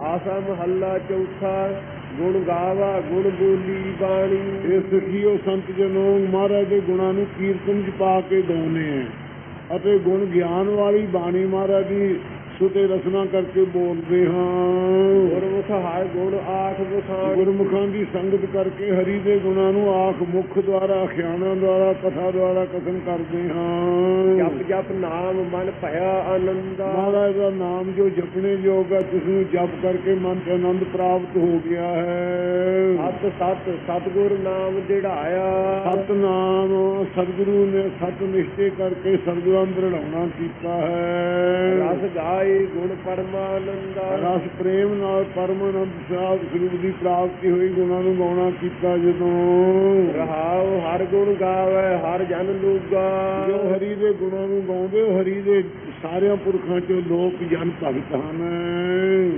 ਆਸਾ ਮਹੱਲਾ ਚੌਥਾ, ਗੁਣ ਗਾਵਾ, ਗੁਣ ਬੋਲੀ ਬਾਣੀ। ਇਹ ਸਿੱਖੀਓ ਸੰਤ ਜਨੋ, ਮਹਾਰਾਜ ਦੇ ਗੁਣਾਂ ਨੂੰ ਕੀਰਤਨ ਚ ਪਾ ਕੇ ਗਾਉਨੇ ਆ ਅਤੇ ਗੁਣ ਗਿਆਨ ਵਾਲੀ ਬਾਣੀ ਮਹਾਰਾਜ ਦੀ ਸੁਤੇ ਰਸਨਾ ਕਰਕੇ ਬੋਲਦੇ ਹਾਂ। ਗੁਰਮੁਖ ਹਰ ਗੁਣ ਆਖ ਬਖਾਣ ਗੁਰਮੁਖਾਂ ਦੀ ਸੰਗਤ ਕਰਕੇ ਹਰੀ ਦੇ ਗੁਣਾਂ ਨੂੰ ਆਖ ਮੁਖ ਦੁਆਰਾ ਅਖਿਆਨਾਂ ਦੁਆਰਾ ਕਥਾ ਦੁਆਰਾ ਕਥਨ ਕਰਦੇ ਹਾਂ। ਜਪ ਜਪ ਨਾਮ ਮਨ ਭਇਆ ਆਨੰਦਾ। ਮਹਾਰਾਜ ਦਾ ਨਾਮ ਜੋ ਜਪਣੇ ਯੋਗ ਹੈ ਜਿਸ ਨੂੰ ਜਪ ਕਰਕੇ ਮਨ ਚ ਆਨੰਦ ਪ੍ਰਾਪਤ ਹੋ ਗਿਆ ਹੈ। ਸਤ ਸਤ ਸਤਗੁਰ ਨਾਮ ਦਿੜਾਇਆ ਸਤਨਾਮ ਸਤਿਗੁਰੂ ਨੇ ਸਤ ਨਿਸ਼ਚੈ ਕਰਕੇ ਸਤਿਗੁਰਾਂ ਅੰਦਰ ਢਾਉਣਾ ਕੀਤਾ ਹੈ। ਰਸ ਗਾਏ ਗੁਣ ਪਰਮਾਨੰਦਾ ਰਸ ਪ੍ਰੇਮ ਨਾਲ ਪਰਮਾਨੰਦ ਸਾਹਿਬ ਸਰੂਪ ਦੀ ਪ੍ਰਾਪਤੀ ਹੋਈ ਗੁਣਾਂ ਨੂੰ ਗਾਉਣਾ ਕੀਤਾ ਜਦੋਂ। ਰਹਾਉ ਹਰ ਗੁਣ ਗਾਵੇ ਹਰ ਜਨ ਲੂਗਾ। ਜੋ ਹਰੀ ਦੇ ਗੁਣਾਂ ਨੂੰ ਗਾਉਂਦੇ ਹਰੀ ਦੇ ਸਾਰਿਆਂ ਪੁਰਖਾਂ ਚੋਂ ਲੋਕ ਜਨ ਭਗਤ ਹਨ।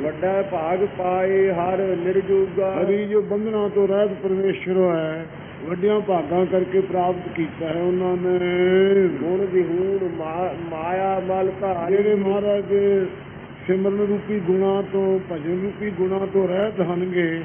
ਵੱਡਾ ਭਾਗ ਪਾਏ ਹਰ ਨਿਰਜੋਗਾ। ਹਰੀ ਜੋ ਬੰਧਨਾਂ ਤੋਂ ਰਹਿਤ ਪਰਮੇਸ਼ਰ ਹੈ ਵੱਡਿਆਂ ਭਾਗਾਂ ਕਰਕੇ ਪ੍ਰਾਪਤ ਕੀਤਾ ਹੈ। ਉਹਨਾਂ ਨੇ ਗੁਣ ਵਿਹੂਣ ਮਾਇਆ ਮਲ ਧਾਰ ਜਿਹੜੇ ਮਹਾਰਾਜ ਸਿਮਰਨ ਰੂਪੀ ਗੁਣਾਂ ਤੋਂ, ਭਜਨ ਰੂਪੀ ਗੁਣਾਂ ਤੋਂ ਰਹਿਤ ਹਨਗੇ,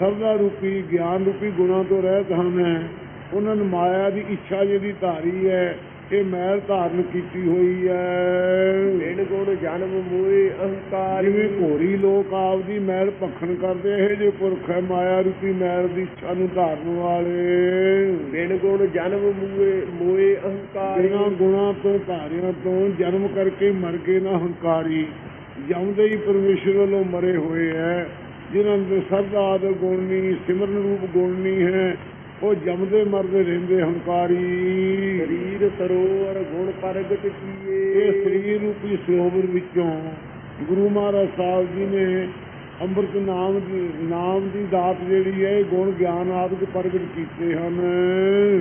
ਸਰਦਾ ਰੂਪੀ, ਗਿਆਨ ਰੂਪੀ ਗੁਣਾਂ ਤੋਂ ਰਹਿਤ ਹਨ। ਉਹਨਾਂ ਨੂੰ ਮਾਇਆ ਦੀ ਇੱਛਾ ਜਿਹਦੀ ਧਾਰੀ ਹੈ ਇਹ ਮੈਲ ਧਾਰਨ ਕੀਤੀ ਹੋਈ ਹੈ। ਬਿਨ ਗੁਣ ਜਨਮ ਮੋਏ ਅਹੰਕਾਰ ਜਿਵੇਂ ਘੋਰੀ ਲੋਕ ਆਪਦੀ ਮੈਲ ਭਖਣ ਕਰਦੇ ਇਹ ਜੇ ਪੁਰਖ ਹੈ ਮਾਇਆ ਰੂਪੀ ਮੈਲ ਦੀ ਇੱਛਾ ਨੂੰ ਧਾਰਨ ਵਾਲੇ। ਬਿਨ ਗੁਣ ਜਨਮ ਮੂਏ ਮੋਏ ਅਹੰਕਾਰ। ਬਿਨਾਂ ਗੁਣਾਂ ਤੋਂ ਧਾਰਿਆਂ ਤੋਂ ਜਨਮ ਕਰਕੇ ਮਰ ਗਏ ਨਾ ਹੰਕਾਰੀ। ਜਮਦੇ ਹੀ ਪਰਮੇਸ਼ਰ ਵੱਲੋਂ ਮਰੇ ਹੋਏ ਹੈ ਜਿਨ੍ਹਾਂ ਦੇ ਸਰਦਾ ਆਦ ਗੁਣ ਨਹੀਂ ਸਿਮਰਨ ਰੂਪ ਗੁਣ ਨਹੀਂ ਹੈ ਉਹ ਜਮਦੇ ਮਰਦੇ ਰਹਿੰਦੇ ਹੰਕਾਰੀ। ਸਰੀਰ ਸਰੋਵਰ ਗੁਣ ਪ੍ਰਗਟ ਕੀਏ ਇਹ ਸਰੀਰ ਰੂਪੀ ਸਰੋਵਰ ਵਿੱਚੋਂ ਗੁਰੂ ਮਹਾਰਾਜ ਸਾਹਿਬ ਜੀ ਨੇ ਅੰਮ੍ਰਿਤ ਨਾਮ ਦੀ ਨਾਮ ਦੀ ਦਾਤ ਜਿਹੜੀ ਹੈ ਇਹ ਗੁਣ ਗਿਆਨ ਆਦਿਕ ਪ੍ਰਗਟ ਕੀਤੇ ਹਨ।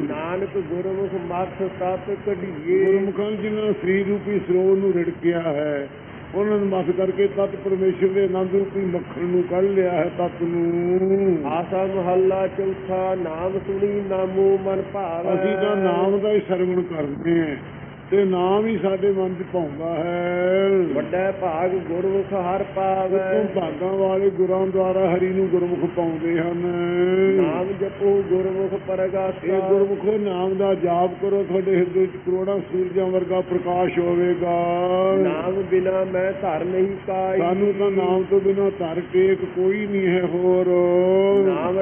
ਨਾਨਕ ਗੁਰਮੁਖ ਮੱਥ ਤਤ ਕਢੀਏ ਗੁਰਮੁਖਾਂ ਜਿਨ੍ਹਾਂ ਸਰੀਰ ਰੂਪੀ ਸਰੋਵਰ ਨੂੰ ਰਿੜਕਿਆ ਹੈ ਉਹਨਾਂ ਨੂੰ ਮਸ ਕਰਕੇ ਤਤ ਪਰਮੇਸ਼ਰ ਦੇ ਆਨੰਦ ਰੂਪੀ ਮੱਖਣ ਨੂੰ ਕੱਢ ਲਿਆ ਹੈ ਤਤ ਨੂੰ। ਆਸਾ ਮਹੱਲਾ ਚੌਥਾ ਨਾਮ ਸੁਣੀ ਨਾਮੋ ਮਨ ਭਾਵ। ਅਸੀਂ ਤਾਂ ਨਾਮ ਦਾ ਹੀ ਸਰਵਣ ਕਰਦੇ ਹਾਂ। ਤੇ ਨਾਮ ਹੀ ਸਾਡੇ ਮਨ 'ਚ ਪਾਉਂਦਾ ਹੈ। ਵੱਡਾ ਭਾਗ ਗੁਰਮੁਖ ਹਰ ਪਾਵੈ। ਉਤੋਂ ਭਾਗਾਂ ਵਾਲੇ ਗੁਰਾਂ ਦੁਆਰਾ ਹਰੀ ਨੂੰ ਗੁਰਮੁਖ ਪਾਉਂਦੇ ਹਨ। ਨਾਮ ਜਪੋ ਗੁਰਮੁਖ ਇਹ ਪਰਗਾਸਾ ਗੁਰਮੁਖੋ ਨਾਮ ਦਾ ਜਾਪ ਕਰੋ ਤੁਹਾਡੇ ਹਿਰਦੇ ਵਿੱਚ ਕਰੋੜਾਂ ਸੂਰਜਾਂ ਵਰਗਾ ਪ੍ਰਕਾਸ਼ ਹੋਵੇਗਾ। ਨਾਮ ਬਿਨਾ ਮੈਂ ਧਰ ਨਹੀਂ ਕਾਈ ਸਾਨੂੰ ਤਾਂ ਨਾਮ ਤੋਂ ਬਿਨਾਂ ਧਰ ਕੇ ਕੋਈ ਨਹੀਂ ਹੈ ਹੋਰ।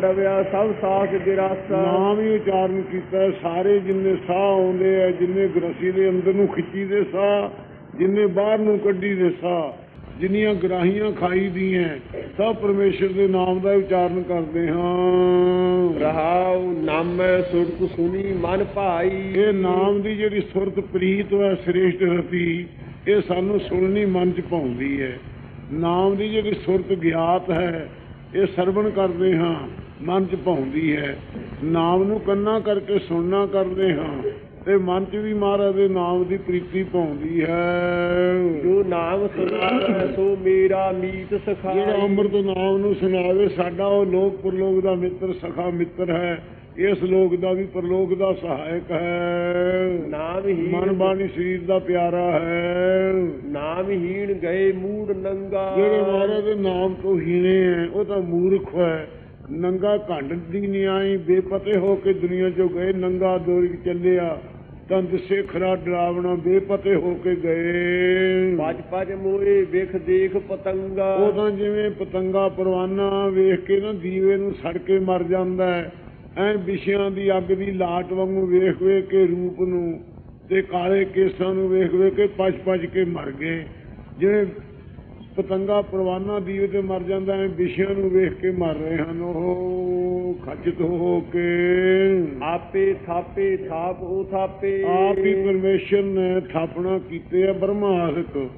ਰਵਿਆ ਸਭ ਸਾਖ ਗਿਰਾਸਾ ਨਾਮ ਹੀ ਉਚਾਰਨ ਕੀਤਾ। ਸਾਰੇ ਜਿੰਨੇ ਸਾਹ ਆਉਂਦੇ ਆ ਜਿੰਨੇ ਗ੍ਰਸੀ ਦੇ ਅੰਦਰ ਨੂੰ ਖਿੱਚੀ ਦੇ ਸਾਹ ਜਿੰਨੇ ਬਾਹਰ ਨੂੰ ਕੱਢੀ ਦੇ ਸਾਹ ਜਿੰਨੀਆਂ ਗਰਾਹੀਆਂ ਖਾਈ ਦੀਆਂ ਸਭ ਪਰਮੇਸ਼ਰ ਦੇ ਨਾਮ ਦਾ ਉਚਾਰਨ ਕਰਦੇ ਹਾਂ। ਰਹਾਉ ਨਾਮੈ ਸੁਰਤ ਸੁਣੀ ਮਨ ਭਾਈ। ਇਹ ਨਾਮ ਦੀ ਜਿਹੜੀ ਸੁਰਤ ਪ੍ਰੀਤ ਹੈ ਸ੍ਰੇਸ਼ਟ ਰਤੀ ਇਹ ਸਾਨੂੰ ਸੁਣਨੀ ਮਨ ਚ ਪਾਉਂਦੀ ਹੈ। ਨਾਮ ਦੀ ਜਿਹੜੀ ਸੁਰਤ ਗਿਆਤ ਹੈ ਇਹ ਸਰਵਣ ਕਰਦੇ ਹਾਂ। ਮਨ ਚ ਪਾਉਂਦੀ ਹੈ। ਨਾਮ ਨੂੰ ਕੰਨਾ ਕਰਕੇ ਸੁਣਨਾ ਕਰਦੇ ਹਾਂ। ਤੇ ਮਨ ਚ ਵੀ ਮਹਾਰਾਜ ਦੇ ਨਾਮ ਦੀ ਪ੍ਰੀਤੀ ਪਾਉਂਦੀ ਹੈ। ਜੋ ਨਾਮ ਸੁਨਾਵੈ ਸੋ ਮੇਰਾ ਮੀਤ ਜਿਹੜਾ ਸਖਾਈ ਅੰਮ੍ਰਿਤ ਨਾਮ ਨੂੰ ਸੁਣਾਵੇ ਸਾਡਾ ਉਹ ਲੋਕ ਪਰਲੋਕ ਦਾ ਮਿੱਤਰ ਸਖਾ ਮਿੱਤਰ ਹੈ। ਇਸ ਲੋਕ ਦਾ ਵੀ ਪਰਲੋਕ ਦਾ ਸਹਾਇਕ ਹੈ। ਨਾਮ ਹੀ ਮਨ ਬਾਣੀ ਸਰੀਰ ਦਾ ਪਿਆਰਾ ਹੈ। ਨਾਮ ਹੀਣ ਗਏ ਮੂੜ ਨੰਗਾ। ਜਿਹੜੇ ਮਹਾਰਾਜ ਦੇ ਨਾਮ ਤੋਂ ਹੀਣੇ ਹੈ ਉਹ ਤਾਂ ਮੂਰਖ ਹੈ। ਨੰਗਾ ਘੰਡ ਦੀ ਨਿਆਈ ਬੇਪਤੇ ਹੋ ਕੇ ਦੁਨੀਆ ਚੋਂ ਗਏ ਨੰਗਾ ਦੋਰੀ ਚੱਲਿਆ ਤਾਂ ਦਿਸੇ ਖਰਾ ਡਰਾਵਣਾ ਬੇਪਤੇ ਹੋ ਕੇ ਗਏ। ਪਜ ਪਜ ਮੋਏ ਵੇਖ ਦੇਖ ਪਤੰਗਾ। ਉਹ ਤਾਂ ਜਿਵੇਂ ਪਤੰਗਾ ਪਰਵਾਨਾ ਵੇਖ ਕੇ ਨਾ ਦੀਵੇ ਨੂੰ ਸੜ ਕੇ ਮਰ ਜਾਂਦਾ ਹੈ। ਐ ਵਿਸ਼ਿਆਂ ਦੀ ਅੱਗ ਦੀ ਲਾਟ ਵਾਂਗੂ ਵੇਖ ਵੇਖ ਕੇ ਰੂਪ ਨੂੰ ਤੇ ਕਾਲੇ ਕੇਸਾਂ ਨੂੰ ਵੇਖ ਵੇਖ ਕੇ ਪਛ ਪਛ ਕੇ ਮਰ ਗਏ। ਜਿਵੇਂ ਪਤੰਗਾ ਪਰਵਾਨਾ ਦੀਵੇ ਤੇ ਮਰ ਜਾਂਦਾ ਹੈ ਵਿਸ਼ਿਆਂ ਨੂੰ ਵੇਖ ਕੇ ਮਰ ਰਹੇ ਹਨ ਉਹ। ਖਚਿਤ ਹੋ ਕੇ। ਆਪੇ ਥਾਪੇ ਥਾਪ ਉਹ ਥਾਪੇ। ਆਪ ਹੀ ਪਰਮੇਸ਼ਰ ਨੇ ਥਾਪਣਾ ਕੀਤੇ ਆ ਬ੍ਰਹਮਾ ਆਦਿਕ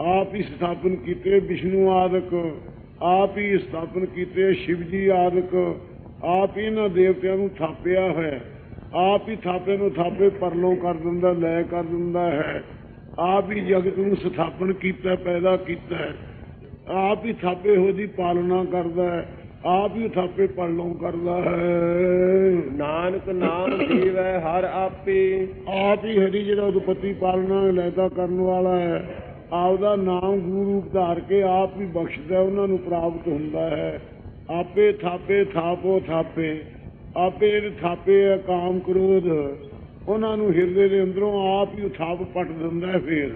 ਆਪ ਹੀ ਸਥਾਪਨ ਕੀਤੇ ਵਿਸ਼ਨੂੰ ਆਦਿਕ। ਆਪ ਹੀ ਸਥਾਪਨ ਕੀਤੇ ਸ਼ਿਵ ਜੀ ਆਦਿਕ। ਆਪ ਹੀ ਇਹਨਾਂ ਦੇਵਤਿਆਂ ਨੂੰ ਥਾਪਿਆ ਹੋਇਆ। ਆਪ ਹੀ ਥਾਪੇ ਨੂੰ ਥਾਪੇ ਪਰਲੋਂ ਕਰ ਦਿੰਦਾ ਲੈ ਕਰ ਦਿੰਦਾ ਹੈ। ਆਪ ਹੀ ਜਗਤ ਨੂੰ ਸਥਾਪਨ ਕੀਤਾ ਪੈਦਾ ਕੀਤਾ ਹੈ। ਆਪ ਹੀ ਥਾਪੇ ਹੋ ਦੀ ਪਾਲਣਾ ਕਰਦਾ ਹੈ। ਆਪ ਹੀ ਥਾਪੇ ਪਰਲੋਂ ਕਰਦਾ ਹੈ। ਨਾਨਕ ਨਾਮ ਦੇਵੈ ਹਰ ਆਪੇ। ਆਪ ਹੀ ਹਰੀ ਜਿਹੜਾ ਉਤਪਤੀ ਪਾਲਣਾ ਲੈਦਾ ਕਰਨ ਵਾਲਾ ਹੈ। ਆਪਦਾ ਨਾਮ ਗੁਰੂ ਧਾਰ ਕੇ ਆਪ ਹੀ ਬਖਸ਼ਦਾ ਉਹਨਾਂ ਨੂੰ ਪ੍ਰਾਪਤ ਹੁੰਦਾ ਹੈ। ਆਪੇ ਥਾਪੇ ਥਾਪੋ ਥਾਪੇ। ਆਪੇ ਥਾਪੇ ਆ ਕਾਮ ਕ੍ਰੋਧ। ਉਹਨਾਂ ਨੂੰ ਹਿਰਦੇ ਦੇ ਅੰਦਰੋਂ ਆਪ ਹੀ ਥਾਪ ਪੱਟ ਦਿੰਦਾ ਹੈ ਫੇਰ।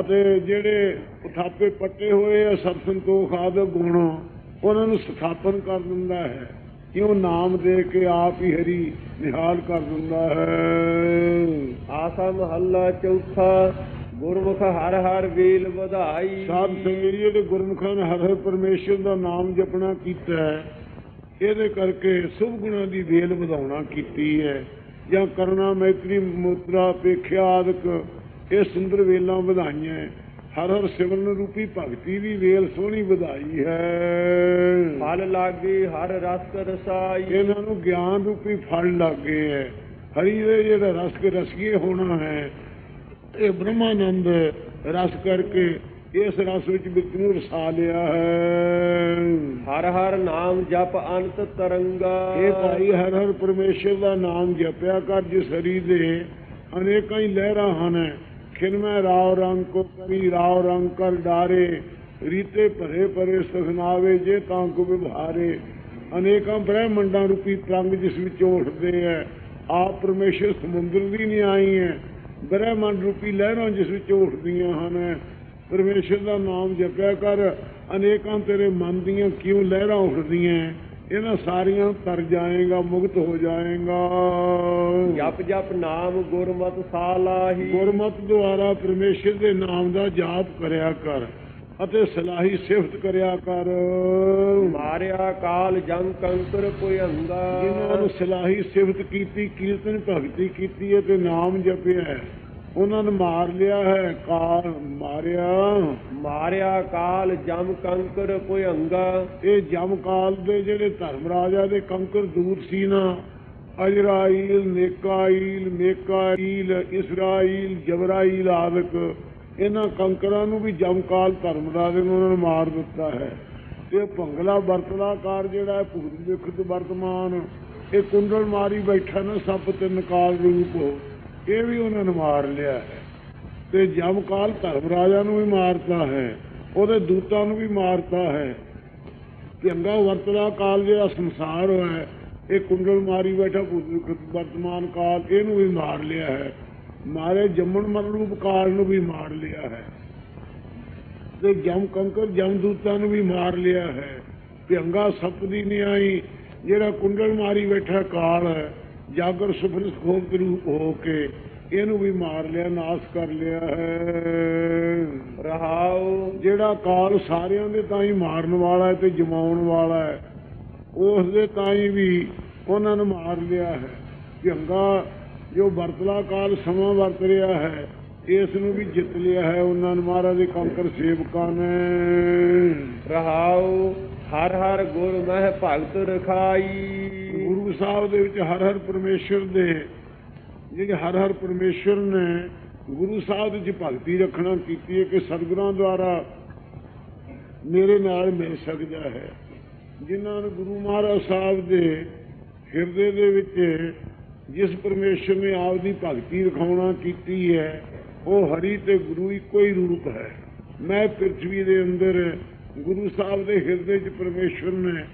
ਅਤੇ ਜਿਹੜੇ ਥਾਪੇ ਪੱਟੇ ਹੋਏ ਆ ਸਤ ਸੰਤੋਖ ਆਦਿ ਗੁਣ ਉਹਨਾਂ ਨੂੰ ਸਥਾਪਨ ਕਰ ਦਿੰਦਾ ਹੈ। ਕਿਉਂ ਨਾਮ ਦੇ ਕੇ ਆਪ ਹੀ ਹਰੀ ਨਿਹਾਲ ਕਰ ਦਿੰਦਾ ਹੈ। ਆਸਾ ਮਹੱਲਾ ਚੌਥਾ ਗੁਰਮੁਖ ਹਰ ਹਰ ਵੇਲ ਵਧਾਈ। ਸਾਧ ਸੰਗਤ ਜੀ ਦੇ ਗੁਰਮੁਖਾਂ ਨੇ ਹਰ ਹਰ ਪਰਮੇਸ਼ਰ ਦਾ ਨਾਮ ਜਪਣਾ ਕੀਤਾ ਹੈ। ਇਹਦੇ ਕਰਕੇ ਸੁਭ ਗੁਣਾਂ ਦੀ ਵੇਲ ਵਧਾਉਣਾ ਕੀਤੀ ਹੈ। ਜਾਂ ਕਰਨਾ ਮੈਤਰੀ ਮੁਦਰਾ ਆਦਿਕ ਇਹ ਸੁੰਦਰ ਵੇਲਾਂ ਵਧਾਈਆਂ। ਹਰ ਹਰ ਸਿਮਰਨ ਰੂਪੀ ਭਗਤੀ ਦੀ ਵੇਲ ਸੋਹਣੀ ਵਧਾਈ ਹੈ। ਫਲ ਲਾਗੇ ਹਰ ਰਸ ਰਸਾਈ। ਇਹਨਾਂ ਨੂੰ ਗਿਆਨ ਰੂਪੀ ਫਲ ਲੱਗੇ ਹੈ ਹਰੀ ਦੇ ਜਿਹੜਾ ਰਸ ਕੇ ਰਸੀਏ ਹੋਣਾ ਹੈ ਇਹ ਬ੍ਰਹਮਾਨੰਦ ਰਸ ਕਰਕੇ ਇਸ ਰਸ ਵਿੱਚ ਵਿਅਕਤੀ ਨੂੰ ਰਸਾ ਲਿਆ ਹੈ। ਹਰ ਹਰ ਨਾਮ ਜਪ ਅਨੰਤ ਤਰੰਗਾ। ਇਹ ਭਾਈ ਹਰ ਹਰ ਪਰਮੇਸ਼ਰ ਦਾ ਨਾਮ ਜਪਿਆ ਕਰ ਜਿਸ ਹਰੀ ਦੇ ਅਨੇਕਾਂ ਹੀ ਲਹਿਰਾਂ ਹਨ। ਖਿਨਮੈ ਰਾਵ ਰੰਗ ਕੋ ਕਰੀ ਰਾਵ ਰੰਗ ਕਰ ਡਾਰੇ। ਰੀਤੇ ਭਰੇ ਭਰੇ ਸੁਖਨਾਵੇ ਜੇ ਤਾਂ ਕੋ ਵਿਭਾਰੇ ਅਨੇਕਾਂ ਬ੍ਰਹਮੰਡਾਂ ਰੂਪੀ ਤਰੰਗ ਜਿਸ ਵਿੱਚ ਉੱਠਦੇ ਹੈ ਆਪ ਪਰਮੇਸ਼ਰ ਸਮੁੰਦਰ ਦੀ ਨਿਆਈ ਹੈ ਬ੍ਰਹਮੰਡ ਰੂਪੀ ਲਹਿਰਾਂ ਜਿਸ ਵਿੱਚ ਉੱਠਦੀਆਂ ਹਨ। ਪਰਮੇਸ਼ਰ ਦਾ ਨਾਮ ਜਪਿਆ ਕਰ। ਅਨੇਕਾਂ ਤੇਰੇ ਮਨ ਦੀਆਂ ਕਿਉਂ ਲਹਿਰਾਂ ਉੱਠਦੀਆਂ ਇਹਨਾਂ ਸਾਰੀਆਂ ਤਰ ਜਾਏਗਾ ਮੁਕਤ ਹੋ ਜਾਏਗਾ। ਜਪ ਜਪ ਨਾਮ ਗੁਰਮਤਿ ਸਾਲਾਹੀ। ਗੁਰਮਤਿ ਦੁਆਰਾ ਪਰਮੇਸ਼ਰ ਦੇ ਨਾਮ ਦਾ ਜਾਪ ਕਰਿਆ ਕਰ ਅਤੇ ਸਲਾਹੀ ਸਿਫਤ ਕਰਿਆ ਕਰ। ਮਾਰਿਆ ਕਾਲ ਜਮ ਕੰਕਰ ਭੁਯੰਗਾ ਜਿਨ੍ਹਾਂ ਨੂੰ ਸਲਾਹੀ ਸਿਫਤ ਕੀਤੀ ਕੀਰਤਨ ਭਗਤੀ ਕੀਤੀ ਹੈ ਤੇ ਨਾਮ ਜਪਿਆ ਹੈ। ਉਹਨਾਂ ਨੂੰ ਮਾਰ ਲਿਆ ਹੈ ਕਾਲ ਮਾਰਿਆ। ਮਾਰਿਆ ਕਾਲ ਜਮ ਕੰਕਰ ਭੁਯੰਗਾ ਇਹ ਜਮਕਾਲ ਦੇ ਜਿਹੜੇ ਧਰਮ ਰਾਜਾ ਦੇ ਕੰਕਰ ਦੂਤ ਸੀ ਨਾ ਅਜਰਾਈਲ ਨੇਕਾਈਲ ਮੇਕਾਈਲ ਇਸਰਾਈਲ ਜਬਰਾਈਲ ਆਦਿਕ ਇਹਨਾਂ ਕੰਕਰਾਂ ਨੂੰ ਵੀ ਜਮਕਾਲ ਧਰਮ ਰਾਜੇ ਨੇ ਉਹਨਾਂ ਨੇ ਮਾਰ ਦਿੱਤਾ ਹੈ। ਤੇ ਭੰਗਲਾ ਵਰਤਲਾਕਾਰ ਜਿਹੜਾ ਹੈ ਭੂਤ ਵਿਖਤ ਵਰਤਮਾਨ ਇਹ ਕੁੰਡਲ ਮਾਰੀ ਬੈਠਾ ਨਾ ਸੱਪ ਤੇ ਨਕਾਲ ਰੂਪ ਇਹ ਵੀ ਉਹਨਾਂ ਨੇ ਮਾਰ ਲਿਆ ਹੈ। ਤੇ ਜਮਕਾਲ ਧਰਮ ਰਾਜਾ ਨੂੰ ਵੀ ਮਾਰਤਾ ਹੈ, ਉਹਦੇ ਦੂਤਾਂ ਨੂੰ ਵੀ ਮਾਰਤਾ ਹੈ। ਚੰਗਾ ਵਰਤਦਾ ਕਾਲ ਜਿਹੜਾ ਸੰਸਾਰ ਹੋਇਆ ਇਹ ਕੁੰਡਲ ਮਾਰੀ ਬੈਠਾ ਵਰਤਮਾਨ ਕਾਲ, ਇਹਨੂੰ ਵੀ ਮਾਰ ਲਿਆ ਹੈ। ਮਾਰੇ ਜੰਮਣ ਮਰਨ ਰੂਪ ਕਾਲ ਨੂੰ ਵੀ ਮਾਰ ਲਿਆ ਹੈ। ਤੇ ਜਮ ਕੰਕਰ, ਜਮ ਦੂਤਾਂ ਨੂੰ ਵੀ ਮਾਰ ਲਿਆ ਹੈ। ਭਿਅੰਗਾ ਸੱਪ ਦੀ ਨਿਆਈ, ਜਿਹੜਾ ਕੁੰਡਲ ਮਾਰੀ ਬੈਠਾ ਕਾਲ ਹੈ ਜਾਗਰ ਸੁਪਨ ਖੋਪ ਰੂਪ ਹੋ ਕੇ ਇਹਨੂੰ ਵੀ ਮਾਰ ਲਿਆ ਨਾਸ਼ ਕਰ ਲਿਆ ਹੈ। ਰਹਾਉ। ਜਿਹੜਾ ਕਾਲ ਸਾਰਿਆਂ ਦੇ ਤਾਂ ਹੀ ਮਾਰਨ ਵਾਲਾ ਹੈ ਤੇ ਜਮਾਉਣ ਵਾਲਾ ਹੈ ਉਸ ਦੇ ਤਾਂ ਹੀ ਵੀ ਉਹਨਾਂ ਨੂੰ ਮਾਰ ਲਿਆ ਹੈ। ਭੰਗਾ ਜੋ ਵਰਤਲਾ ਕਾਲ ਸਮਾਂ ਵਰਤ ਰਿਹਾ ਹੈ ਇਸ ਨੂੰ ਵੀ ਜਿੱਤ ਲਿਆ ਹੈ ਉਹਨਾਂ ਨੇ। ਮਹਾਰਾਜ ਦੇ ਕੰਕਰ ਸੇਵਕਾਂ ਨੇ। ਰਹਾਉ। ਹਰ ਹਰ ਗੁਰ ਮਹਿ ਭਗਤ ਰਖਾਈ। ਗੁਰੂ ਸਾਹਿਬ ਦੇ ਵਿੱਚ ਹਰ ਹਰ ਪਰਮੇਸ਼ਰ ਦੇ, ਜਿਹੜੇ ਹਰ ਹਰ ਪਰਮੇਸ਼ਰ ਨੇ ਗੁਰੂ ਸਾਹਿਬ ਦੇ ਭਗਤੀ ਰੱਖਣਾ ਕੀਤੀ ਹੈ ਕਿ ਸਤਿਗੁਰਾਂ ਦੁਆਰਾ ਮੇਰੇ ਨਾਲ ਮਿਲ ਸਕਦਾ ਹੈ। ਜਿਨ੍ਹਾਂ ਨੂੰ ਗੁਰੂ ਮਹਾਰਾਜ ਸਾਹਿਬ ਦੇ ਹਿਰਦੇ ਦੇ ਵਿੱਚ ਜਿਸ ਪਰਮੇਸ਼ਰ ਨੇ ਆਪ ਦੀ ਭਗਤੀ ਰਖਾਉਣਾ ਕੀਤੀ ਹੈ, ਉਹ ਹਰੀ ਤੇ ਗੁਰੂ ਇੱਕੋ ਹੀ ਰੂਪ ਹੈ। ਮੈਂ ਪ੍ਰਿਥਵੀ ਦੇ ਅੰਦਰ ਗੁਰੂ ਸਾਹਿਬ ਦੇ ਹਿਰਦੇ 'ਚ ਪਰਮੇਸ਼ਰ ਨੇ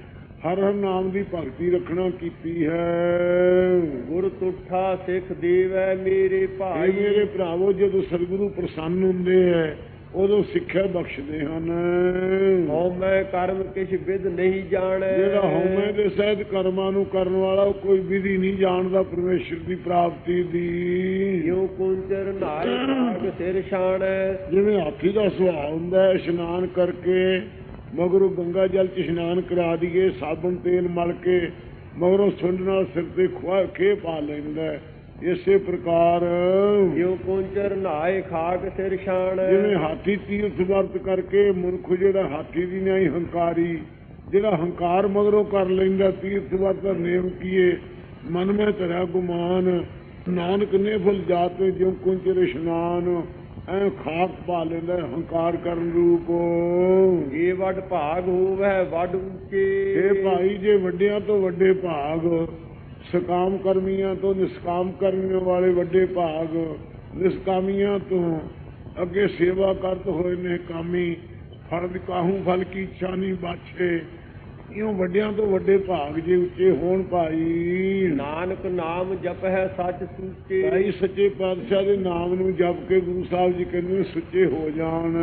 ਹਰ ਹਰ ਨਾਮ ਦੀ ਭਗਤੀ ਰੱਖਣਾ ਕੀਤੀ ਹੈ। ਗੁਰ ਤੁਠਾ ਸਿੱਖ ਦੇਵੈ ਮੇਰੇ ਭਾਈ ਭਾਈ। ਮੇਰੇ ਭਰਾਵੋ ਜਦੋਂ ਸਤਿਗੁਰੂ ਪ੍ਰਸੰਨ ਹੁੰਦੇ ਹੈ ਉਦੋਂ ਸਿੱਖਿਆ ਬਖਸ਼ਦੇ ਹਨ। ਹਉ ਮੈਂ ਕਰਮ ਕਿਛ ਵਿਦ ਨਹੀਂ ਜਾਣੈ। ਜਿਹੜਾ ਹਉਮੈ ਦੇ ਸਹਿਤ ਕਰਮਾਂ ਨੂੰ ਕਰਨ ਵਾਲਾ ਉਹ ਕੋਈ ਵਿਧੀ ਨਹੀਂ ਜਾਣਦਾ ਪਰਮੇਸ਼ਰ ਦੀ ਪ੍ਰਾਪਤੀ ਦੀ। ਜਿਉ ਕੁੰਚਰ ਨਾਇ ਭਾਗ ਸਿਰ ਛਾਣੈ। ਜਿਵੇਂ ਹਾਥੀ ਦਾ ਸੁਭਾਅ ਹੁੰਦਾ ਹੈ ਇਸ਼ਨਾਨ ਕਰਕੇ ਮਗਰੋਂ ਗੰਗਾ ਜਲ ਚ ਇਸ਼ਨਾਨ ਕਰਾ ਦਈਏ ਸਾਬਣ ਤੇਲ ਮਲ ਕੇ ਮਗਰੋਂ ਸੁੰਡ ਨਾਲ ਸਿਰ ਤੇ ਖੁਆ ਖੇ ਪਾ ਲੈਂਦਾ ਹੈ। ਇਸੇ ਪ੍ਰਕਾਰ ਜਿਉ ਕੁੰਚਰ ਨਾਇ ਖਾਕ ਸਿਰ ਛਾਣੈ। ਜਿਵੇਂ ਹਾਥੀ ਤੀਰਥ ਵਰਤ ਕਰਕੇ ਮਨੁੱਖ ਜਿਹੜਾ ਹਾਥੀ ਦੀ ਨਹੀਂ ਹੰਕਾਰੀ ਜਿਹੜਾ ਹੰਕਾਰ ਮਗਰੋਂ ਕਰ ਲੈਂਦਾ ਤੀਰਥ ਵਰਤ ਦਾ ਨੇਮ ਕੀਏ ਮਨ ਮੈਂ ਧਰਿਆ ਗੁਮਾਨ ਨਾਨਕ ਨੇ ਫੁੱਲ ਜਾਤੇ ਜਿਉ ਕੁੰਚਰ ਇਸ਼ਨਾਨ ਐ ਖਾਕ ਪਾ ਲੈਂਦਾ ਹੰਕਾਰ ਕਰਨ ਰੂਪ। ਜੇ ਵੱਡ ਭਾਗ ਹੋਵੈ ਵੱਡ ਉੱਚੇ। ਇਹ ਭਾਈ ਜੇ ਵੱਡਿਆਂ ਤੋਂ ਵੱਡੇ ਭਾਗ ਸਕਾਮ ਕਰਮੀਆਂ ਤੋਂ ਨਿਸਕਾਮ ਕਰਮੀਆਂ ਵਾਲੇ ਵੱਡੇ ਭਾਗ, ਨਿਸਕਾਮੀਆਂ ਤੋਂ ਅੱਗੇ ਸੇਵਾ ਕਰਤ ਹੋਏ ਨੇ ਕਾਮੀ ਫਰਦ ਕਾਹੂ ਫਲ ਕੀ ਇੱਛਾ ਬਾਛੇ ਇਉਂ ਵੱਡਿਆਂ ਤੋਂ ਵੱਡੇ ਭਾਗ ਜੇ ਉੱਚੇ ਹੋਣ ਭਾਈ? ਨਾਨਕ ਨਾਮ ਜਪਹਿ ਸੱਚ ਸੂਚੇ। ਭਾਈ ਸੱਚੇ ਪਾਤਸ਼ਾਹ ਦੇ ਨਾਮ ਨੂੰ ਜਪ ਕੇ ਗੁਰੂ ਸਾਹਿਬ ਜੀ ਕਹਿੰਦੇ ਸੁੱਚੇ ਹੋ ਜਾਣ।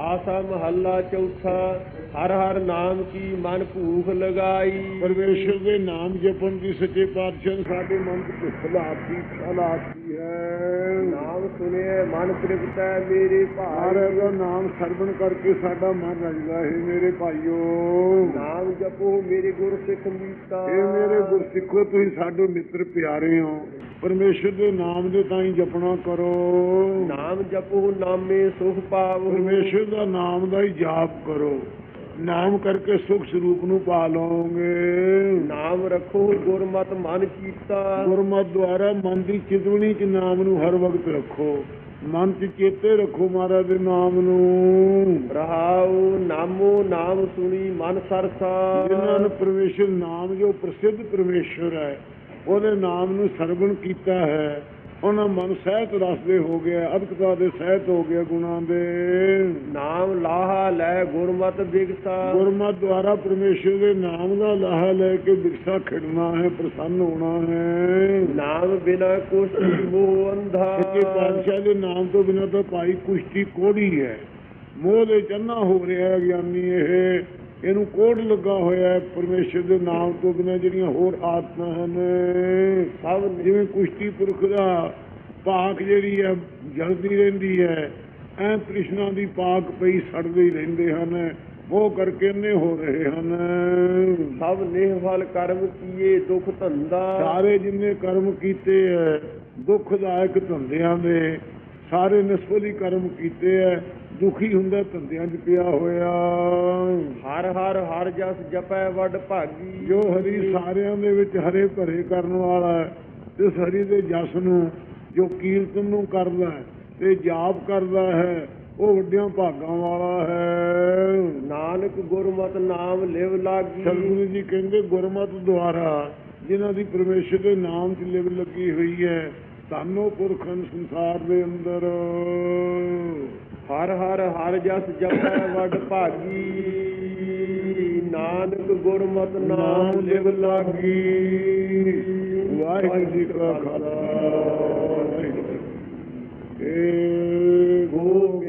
ਆਸਾ ਮਹੱਲਾ ਚੌਥਾ ਹਰ ਹਰ ਨਾਮ ਕੀ ਮਨ ਭੂਖ ਲਗਾਈ। ਪਰਮੇਸ਼ਰ ਦੇ ਨਾਮ ਜਪਣ ਦੀ ਸੱਚੇ ਪਾਤਸ਼ਾਹ ਸਾਡੇ ਮਨ ਭੁੱਖ ਲਾਤੀ ਇੱਛਾ ਲਾਤੀ। ਹੈ ਨਾਮ ਸੁਣਿਐ ਮਨ ਤ੍ਰਿਪਤੈ ਮੇਰੇ ਭਾਈ। ਮਹਾਰਾਜ ਦਾ ਨਾਮ ਸਰਵਣ ਕਰਕੇ ਸਾਡਾ ਮਨ ਰਜਦਾ ਹੈ ਮੇਰੇ ਭਾਈਓ। ਨਾਮ ਜਪੋ ਮੇਰੇ ਗੁਰ ਸਿੱਖ ਮੀਤਾ। ਇਹ ਮੇਰੇ ਗੁਰਸਿੱਖੋ ਤੁਸੀਂ ਸਾਡੇ ਮਿੱਤਰ ਪਿਆਰੇ ਹੋ। ਪਰਮੇਸ਼ਰ ਦੇ ਨਾਮ ਦੇ ਤਾਂ ਹੀ ਜਪਣਾ ਕਰੋ। ਨਾਮ ਜਪੋ ਨਾਮੇ ਸੁਖ ਪਾਵੋ। ਪਰਮੇਸ਼ਰ ਦਾ ਨਾਮ ਦਾ ਹੀ ਜਾਪ ਕਰੋ। ਨਾਮ ਕਰਕੇ ਸੁਖ ਸਰੂਪ ਨੂੰ ਪਾ ਲਓਗੇ ਨਾਮ ਰੱਖੋ ਗੁਰਮਤ ਮਨ ਚੀਤਾ ਗੁਰਮਤਿ ਦੁਆਰਾ ਮਨ ਦੀ ਚਿਤਵਣੀ ਚ ਨਾਮ ਨੂੰ ਹਰ ਵਕਤ ਰੱਖੋ। ਮਨ ਚ ਚੇਤੇ ਰੱਖੋ ਮਹਾਰਾਜ ਦੇ ਨਾਮ ਨੂੰ। ਰਹਾਉ ਨਾਮੋ ਨਾਮ ਸੁਣੀ ਮਨ ਸਰਸਾ। ਜਿਨ੍ਹਾਂ ਨੂੰ ਪਰਮੇਸ਼ਰ ਨਾਮ ਜੋ ਪ੍ਰਸਿੱਧ ਪਰਮੇਸ਼ਰ ਹੈ ਉਹਦੇ ਨਾਮ ਨੂੰ ਸਰਵਣ ਕੀਤਾ ਹੈ। ਉਹਨਾਂ ਮਨ ਸਹਿਤ ਰਸ ਦੇ ਹੋ ਗਿਆ ਅਦਕਤਾ ਦੇ ਸਹਿਤ ਹੋ ਗਿਆ ਗੁਣਾਂ ਦੇ। ਨਾਮ ਲਾਹਾ ਲੈ ਗੁਰਮਤ ਬਿਗਸਾ ਗੁਰਮਤਿ ਦੁਆਰਾ ਪਰਮੇਸ਼ਰ ਦੇ ਨਾਮ ਦਾ ਲਾਹਾ ਲੈ ਕੇ ਬਿਰਸਾ ਖਿੜਨਾ ਹੈ ਪ੍ਰਸੰਨ ਹੋਣਾ ਹੈ। ਨਾਮ ਬਿਨਾ ਕੁਸ਼ਤੀ ਮੋਹ ਅੰਧਾ ਸੱਚੇ ਪਾਤਸ਼ਾਹ ਦੇ ਨਾਮ ਤੋਂ ਬਿਨਾਂ ਤਾਂ ਭਾਈ ਕੁਸ਼ਤੀ ਕੋੜੀ ਹੈ। ਮੋਹ ਦੇ ਚੰਨਾ ਹੋ ਰਿਹਾ ਹੈ ਗਿਆਨੀ ਇਹ। ਇਹਨੂੰ ਕੋੜ ਲੱਗਾ ਹੋਇਆ ਹੈ ਪਰਮੇਸ਼ਰ ਦੇ ਨਾਮ ਤੋਂ ਬਿਨਾਂ ਜਿਹੜੀਆਂ ਹੋਰ ਆਤਮਾ ਹਨ। ਸਭ ਜਿਵੇਂ ਕੁਸ਼ਤੀ ਪੁਰਖ ਦਾ ਪਾਕ ਜਿਹੜੀ ਹੈ ਜਲਦੀ ਰਹਿੰਦੀ ਹੈ ਐ ਤ੍ਰਿਸ਼ਨਾ ਦੀ ਪਾਕ ਪਈ ਸੜਦੇ ਹੀ ਰਹਿੰਦੇ ਹਨ। ਉਹ ਕਰਕੇ ਨੇ ਹੋ ਰਹੇ ਹਨ। ਸਭ ਨਿਹਫਲ ਕਰਮ ਕੀਏ ਦੁਖ ਧੰਦਾ। ਸਾਰੇ ਜਿੰਨੇ ਕਰਮ ਕੀਤੇ ਐ ਦੁਖਦਾਇਕ ਧੰਦਿਆਂ ਦੇ ਸਾਰੇ ਨਿਸਫਲੀ ਕਰਮ ਕੀਤੇ ਐ ਦੁਖੀ ਹੁੰਦਾ ਧੰਦਿਆਂ 'ਚ ਪਿਆ ਹੋਇਆ। ਹਰ ਹਰ ਹਰ ਜਸ ਜਪੈ ਵੱਡ ਭਾਗੀ। ਜੋ ਹਰੀ ਸਾਰਿਆਂ ਦੇ ਵਿੱਚ ਹਰੇ ਭਰੇ ਕਰਨ ਵਾਲਾ ਹੈ ਤੇ ਹਰੀ ਦੇ ਜਸ ਨੂੰ ਜੋ ਕੀਰਤਨ ਨੂੰ ਕਰਦਾ ਹੈ ਤੇ ਜਾਪ ਕਰਦਾ ਹੈ ਉਹ ਵੱਡਿਆਂ ਭਾਗਾਂ ਵਾਲਾ ਹੈ। ਨਾਨਕ ਗੁਰਮਤਿ ਨਾਮ ਲਿਵ ਲਾਗੀ। ਸਤਿਗੁਰੂ ਜੀ ਕਹਿੰਦੇ ਗੁਰਮਤਿ ਦੁਆਰਾ ਜਿਨ੍ਹਾਂ ਦੀ ਪਰਮੇਸ਼ਰ ਦੇ ਨਾਮ 'ਚ ਲਿਵ ਲੱਗੀ ਹੋਈ ਹੈ ਸਾਨੂੰ ਪੁਰਖਨ ਸੰਸਾਰ ਦੇ ਅੰਦਰ ਹਰ ਹਰ ਹਰ ਜਸ ਜਪੈ ਵਡ ਭਾਗੀ। ਨਾਨਕ ਗੁਰਮਤ ਨਾਮ ਲਿਵ ਲਾਗੀ। ਵਾਹਿਗੁਰੂ ਜੀ ਕਾ ਖਾਲਸਾ। ਏ ਗੋਗ